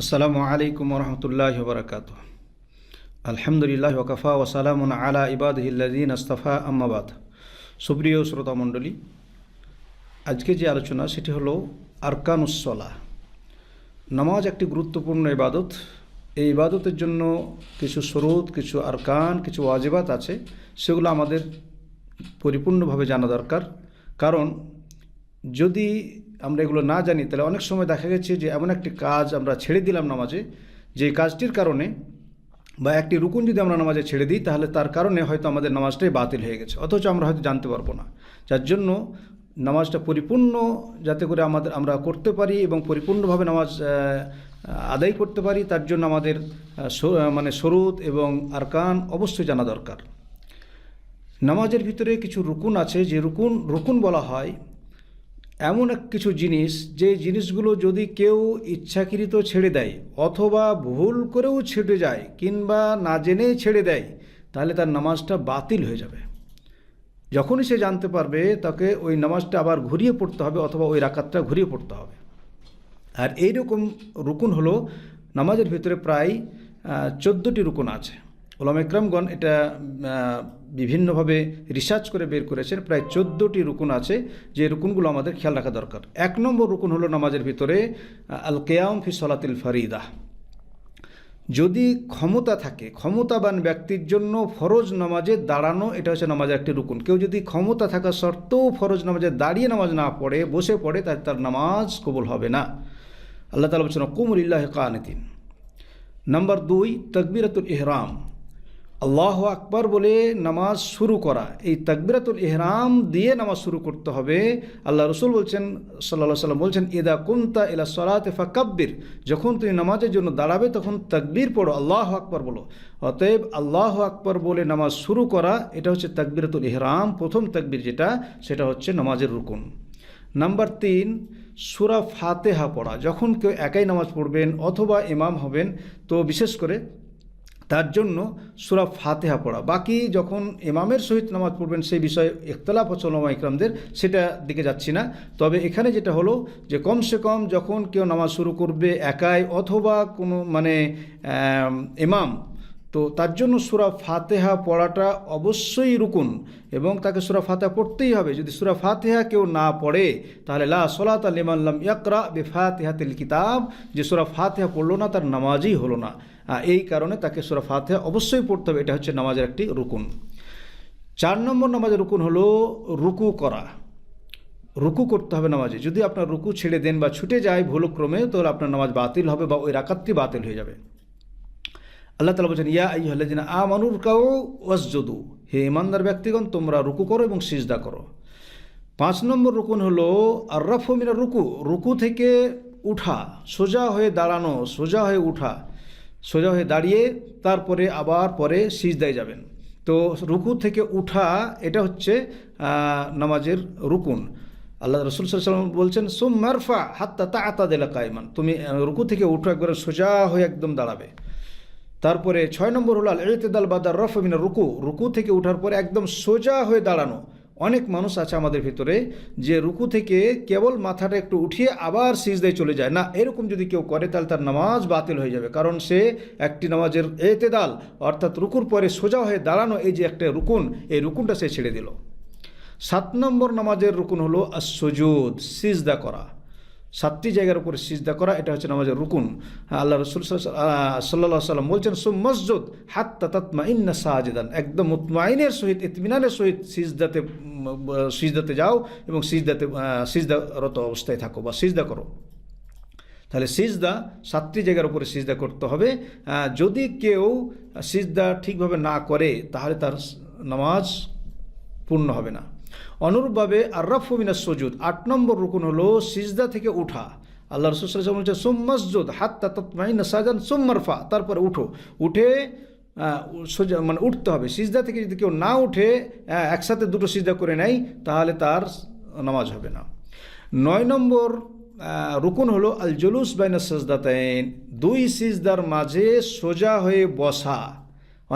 আসসালামু আলাইকুম রহমতুল্লাহ বরকাত আলহামদুলিল্লাহ ওকফা ওসালামুন আলা ইবাদহিল্লাদিন আস্তফা আম্মাবাদ সুপ্রিয় শ্রোতা মণ্ডলী, আজকে যে আলোচনা, সেটি হলো আরকানুসলা নামাজ একটি গুরুত্বপূর্ণ ইবাদত। এই ইবাদতের জন্য কিছু স্রোত, কিছু আরকান, কিছু ওয়াজিবাত আছে। সেগুলো আমাদের পরিপূর্ণভাবে জানা দরকার। কারণ যদি আমরা এগুলো না জানি, তাহলে অনেক সময় দেখা গেছে যে এমন একটি কাজ আমরা ছেড়ে দিলাম নামাজে, যে কাজটির কারণে বা একটি রুকুন যদি আমরা নামাজে ছেড়ে দিই, তাহলে তার কারণে হয়তো আমাদের নামাজটাই বাতিল হয়ে গেছে। অথচ আমরা হয়তো জানতে পারব না। যার জন্য নামাজটা পরিপূর্ণ যাতে করে আমাদের, আমরা করতে পারি এবং পরিপূর্ণভাবে নামাজ আদায় করতে পারি, তার জন্য আমাদের মানে সরুদ এবং আরকান অবশ্যই জানা দরকার। নামাজের ভিতরে কিছু রুকুন আছে, যে রুকুন রুকুন বলা হয় এমন এক কিছু জিনিস, যে জিনিসগুলো যদি কেউ ইচ্ছাকৃত ছেড়ে দেয়, অথবা ভুল করেও ছেড়ে যায়, কিংবা না জেনে ছেড়ে দেয়, তাহলে তার নামাজটা বাতিল হয়ে যাবে। যখনই সে জানতে পারবে, তাকে ওই নামাজটা আবার ঘুরিয়ে পড়তে হবে, অথবা ওই রাকাতটা ঘুরিয়ে পড়তে হবে। আর এই রকম রুকুন হলো, নামাজের ভিতরে প্রায় চোদ্দোটি রুকুন আছে। ওলাম ইকরামগণ এটা বিভিন্নভাবে রিসার্চ করে বের করেছেন। প্রায় চোদ্দোটি রুকুন আছে, যে রুকুনগুলো আমাদের খেয়াল রাখা দরকার। এক নম্বর রুকুন হলো নামাজের ভিতরে আল কেয়াম ফি সলাতিল ফরিদা। যদি ক্ষমতা থাকে, ক্ষমতাবান ব্যক্তির জন্য ফরজ নামাজে দাঁড়ানো, এটা হচ্ছে নামাজের একটি রুকুন। কেউ যদি ক্ষমতা থাকা সত্ত্বেও ফরজ নামাজে দাঁড়িয়ে নামাজ না পড়ে, বসে পড়ে, তাহলে তার নামাজ কবুল হবে না। আল্লাহ তালা বলছেন কুমুরিল্লাহ কানিতিন। নাম্বার দুই, তকবিরাতুল ইহরাম। আল্লাহ আকবর বলে নামাজ শুরু করা। এই তকবিরাতুল ইহরাম দিয়ে নামাজ শুরু করতে হবে। আল্লাহ রসুল বলছেন সাল্লাহ সাল্লাম বলছেন, ইদা কুন্তা ইলা সলাতে ফাকাব্বির। যখন তুমি নামাজের জন্য দাঁড়াবে, তখন তকবির পড়ো, আল্লাহ আকবার বলো। অতএব আল্লাহ আকবর বলে নামাজ শুরু করা, এটা হচ্ছে তকবিরাতুল ইহরাম, প্রথম তকবির যেটা, সেটা হচ্ছে নামাজের রুকুন। নাম্বার তিন, সুরা ফাতেহা পড়া। যখন কেউ একাই নামাজ পড়বেন অথবা ইমাম হবেন, তো বিশেষ করে তার জন্য সুরা ফাতেহা পড়া। বাকি যখন এমামের সহিত নামাজ পড়বেন, সেই বিষয়ে ইখতলাফ হচ্ছে ইকরামদের সেটা দিকে যাচ্ছি না। তবে এখানে যেটা হলো যে, কমসে কম যখন কেউ নামাজ শুরু করবে একাই অথবা কোনো মানে এমাম তো তার জন্য সুরা ফাতেহা পড়াটা অবশ্যই রুকুন এবং তাকে সুরা ফাতেহা পড়তেই হবে। যদি সুরা ফাতেহা কেউ না পড়ে, তাহলে লা সলাত আলিমাল্লাম ইয়াকরা বে ফাতেহাতিল কিতাব। যে সুরা ফাতেহা পড়ল না, তার নামাজই হলো না। এই কারণে তাকে সুরা ফাতেহা অবশ্যই পড়তে হবে। এটা হচ্ছে নামাজের একটি রুকুন। চার নম্বর নামাজের রুকুন হলো রুকু করা। রুকু করতে হবে নামাজে। যদি আপনার রুকু ছেড়ে দেন বা ছুটে যায় ভুলক্রমে, তাহলে আপনার নামাজ বাতিল হবে বা ওই রাকাতটি বাতিল হয়ে যাবে। আল্লাহ তালা বলছেন, ইয়া আই হল্লাদিনা আ মানুর কাউ ওয়াসজদু। হে ইমানদার ব্যক্তিগণ, তোমরা রুকু করো এবং সিজদা করো। পাঁচ নম্বর রুকুন হলো আর্রাফ মিনা রুকু। রুকু থেকে উঠা, সোজা হয়ে দাঁড়ানো, সোজা হয়ে উঠা। সোজা হয়ে দাঁড়িয়ে তারপরে আবার পরে সিজদায় যাবেন। তো রুকু থেকে উঠা, এটা হচ্ছে নামাজের রুকুন। আল্লাহ রসুল সাল্লাম বলছেন সোম মারফা হাত্তা তা আতা দেলা কায়মান। তুমি রুকু থেকে উঠো, একবারে সোজা হয়ে একদম দাঁড়াবে। তারপরে ছয় নম্বর হলো আল এতেদাল বাদার রফ মিনা রুকু। রুকু থেকে ওঠার পরে একদম সোজা হয়ে দাঁড়ানো। অনেক মানুষ আছে আমাদের ভিতরে যে রুকু থেকে কেবল মাথাটা একটু উঠিয়ে আবার সিজদায় চলে যায়। না, এরকম যদি কেউ করে, তাহলে তার নামাজ বাতিল হয়ে যাবে। কারণ সে একটি নামাজের এতেদাল, অর্থাৎ রুকুর পরে সোজা হয়ে দাঁড়ানো এই যে একটা রুকুন, এই রুকুনটা সে ছেড়ে দিল। সাত নম্বর নামাজের রুকুন হলো সুজুদ সিজদা করা। সাতটি জায়গার উপরে সিজদা করা, এটা হচ্ছে নামাজের রুকুন। আল্লাহ রসুল সাল্লাহ সাল্লাম বলছেন সু মসজুদ হাত্তা তাতমা ইন্না সাহাজেদান একদম মুতমাইনের সহিত, ইতমিনানের সহিত সিজদাতে সিজদাতে যাও এবং সিজদাতে সিজদারত অবস্থায় থাকো বা সিজদা করো। তাহলে সিজদা, সাতটি জায়গার উপরে সিজদা করতে হবে। যদি কেউ সিজদা ঠিকভাবে না করে, তাহলে তার নামাজ পূর্ণ হবে না। অনুরূপভাবে আর্রাফু মিনাস সজুদ, আট নম্বর রুকুন হলো সিজদা থেকে উঠা। আল্লাহ রসুল বলছে সোম মসজুদ হাত্তা তৎমাইনা সাজান সোম মারফা তারপরে উঠো। উঠে সোজা মানে উঠতে হবে। সিজদা থেকে যদি কেউ না উঠে একসাথে দুটো সিজদা করে নেয়, তাহলে তার নামাজ হবে না। নয় নম্বর রুকুন হলো আল জলুস বাইনা সজদাতাইন। দুই সিজদার মাঝে সোজা হয়ে বসা।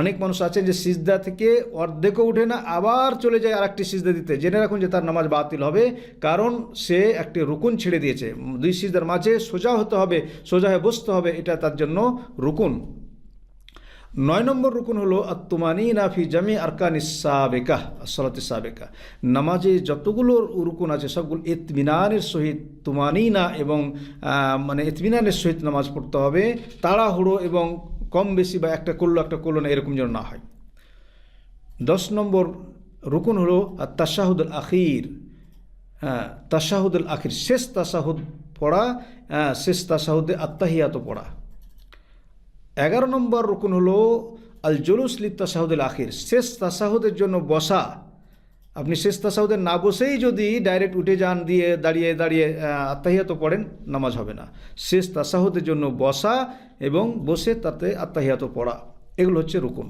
অনেক মানুষ আছেন যে সিজদা থেকে অর্ধেকও উঠে না, আবার চলে যায় আরেকটি সিজদা দিতে। জেনে রাখুন যে তার নামাজ বাতিল হবে, কারণ সে একটি রুকুন ছেড়ে দিয়েছে। দুই সিজদার মাঝে সোজা হতে হবে সোজা হয়ে বসতে হবে, এটা তার জন্য রুকুন। নয় নম্বর রুকুন হলো আত্মানি নাফি জামি আরকানি সাবেকা সলাতে সাবেকা। নামাজে যতগুলো রুকুন আছে, সবগুলো ইতমিনানের সহিত তুমানি না এবং মানে ইতমিনানের সহিত নামাজ পড়তে হবে, তাড়াহুড়ো এবং কম বেশি বা একটা করল একটা করল না এরকম যেন না হয়। দশ নম্বর রুকুন হলো আর তাশাহুদুল আখির। হ্যাঁ তাশাহুদুল আখির শেষ তাশাহুদ পড়া হ্যাঁ, শেষ তাশাহুদে আত্মাহিয়াত পড়া। এগারো নম্বর রুকুন হলো আল জলুসলি তাসাহুদুল আখির শেষ তাসাহুদের জন্য বসা। আপনি শেষ তাসাহুদে না বসেই যদি ডাইরেক্ট উঠে যান, দিয়ে দাঁড়িয়ে দাঁড়িয়ে আত্মাহিয়াত পড়েন নামাজ হবে না। শেষ তাসাহুদের জন্য বসা এবং বসে তাতে আত্মাহিয়াত পড়া, এগুলো হচ্ছে রুকুন।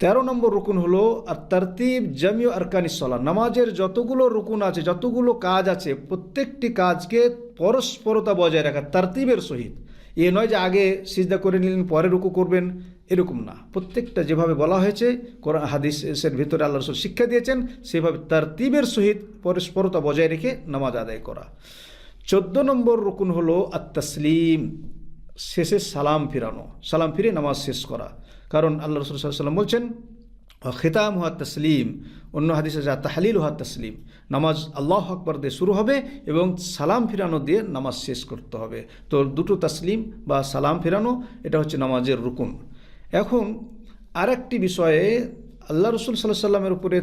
তেরো নম্বর রুকুন হলো আর তারতিব জামিও আরকানিসলা নামাজের যতগুলো রুকুন আছে, যতগুলো কাজ আছে, প্রত্যেকটি কাজকে পরস্পরতা বজায় রাখা, তারতিবের সহিত। এ নয় যে আগে সিজদা করে নিলেন, পরে রুকু করবেন। এরকম না। প্রত্যেকটা যেভাবে বলা হয়েছে, কোরআন, হাদিসের ভিতরে আল্লাহ রসুল শিক্ষা দিয়েছেন, সেভাবে তারতিবের সহিত পরস্পরতা বজায় রেখে নামাজ আদায় করা। চোদ্দ নম্বর রুকুন হলো আত্তাসলিম, শেষে সালাম ফিরানো। সালাম ফিরে নামাজ শেষ করা। কারণ আল্লাহ রসুল সাল্লাম বলছেন খেতাম হওয়া তসলিম অন্য হাদিসে যা তাহলিল হওয়া তসলিম নামাজ আল্লাহ আকবর দিয়ে শুরু হবে এবং সালাম ফিরানো দিয়ে নামাজ শেষ করতে হবে। তো দুটো তসলিম বা সালাম ফিরানো, এটা হচ্ছে নামাজের রুকুন। এখন আরেকটি বিষয়ে আল্লাহ রসুল সাল্লাহ সাল্লামের উপরে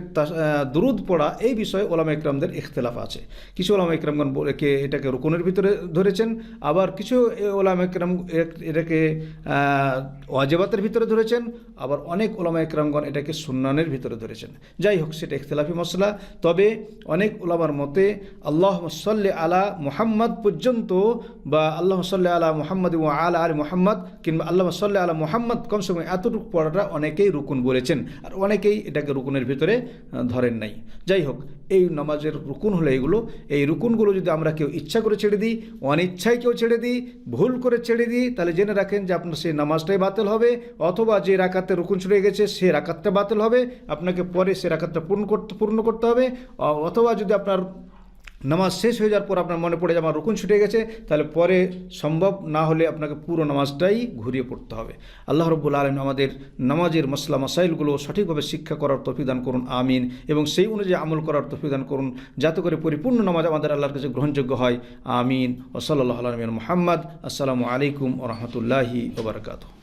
দুরুদ পড়া, এই বিষয়ে ওলামা ইকরামদের ইখতলাফ আছে। কিছু ওলামা ইকরামগণ বলে- কে এটাকে রুকুনের ভিতরে ধরেছেন, আবার কিছু ওলামা ইকরাম এটাকে ওয়াজেবাতের ভিতরে ধরেছেন, আবার অনেক ওলামা ইকরামগণ এটাকে সুন্নানের ভিতরে ধরেছেন। যাই হোক, সেটা ইখতলাফি মশলা তবে অনেক ওলামার মতে আল্লাহ সাল্লি আলা মুহাম্মদ পর্যন্ত বা আল্লাহ সাল্লি আলা মোহাম্মদ ও আলা আল মুহাম্মদ কিংবা আল্লাহ সাল্লি আলা মোহাম্মদ কমসে কম এতটুকু পড়াটা অনেকেই রুকুন বলেছেন। আর অনেকেই এটাকে রুকুনের ভিতরে ধরেন নাই। যাই হোক, এই নামাজের রুকুন হলো এইগুলো এই রুকুনগুলো যদি আমরা কেউ ইচ্ছা করে ছেড়ে দিই, অনিচ্ছায় কেউ ছেড়ে দিই, ভুল করে ছেড়ে দিই, তাহলে জেনে রাখেন যে আপনার সেই নামাজটাই বাতিল হবে, অথবা যে রাকাতে রুকুন ছুটে গেছে, সে রাকাতটা বাতিল হবে। আপনাকে পরে সে রাকাতটা পূর্ণ করতে পূর্ণ করতে হবে অথবা যদি আপনার নামাজ শেষ হয়ে যাওয়ার পর আপনার মনে পড়ে যে আমার রুকুন ছুটে গেছে, তাহলে পরে সম্ভব না হলে আপনাকে পুরো নামাজটাই ঘুরিয়ে পড়তে হবে। আল্লাহ রব্বুল আলম আমাদের নামাজের মশলা মাসাইলগুলো সঠিকভাবে শিক্ষা করার তফিদান করুন, আমিন। এবং সেই অনুযায়ী আমল করার তফিদান করুন, যাতে করে পরিপূর্ণ নামাজ আমাদের আল্লাহর কাছে গ্রহণযোগ্য হয়, আমিন। ওসল্লাহ আলমিন মোহাম্মদ। আসসালামু আলাইকুম ও রহমতুল্লাহি ওবরকাতু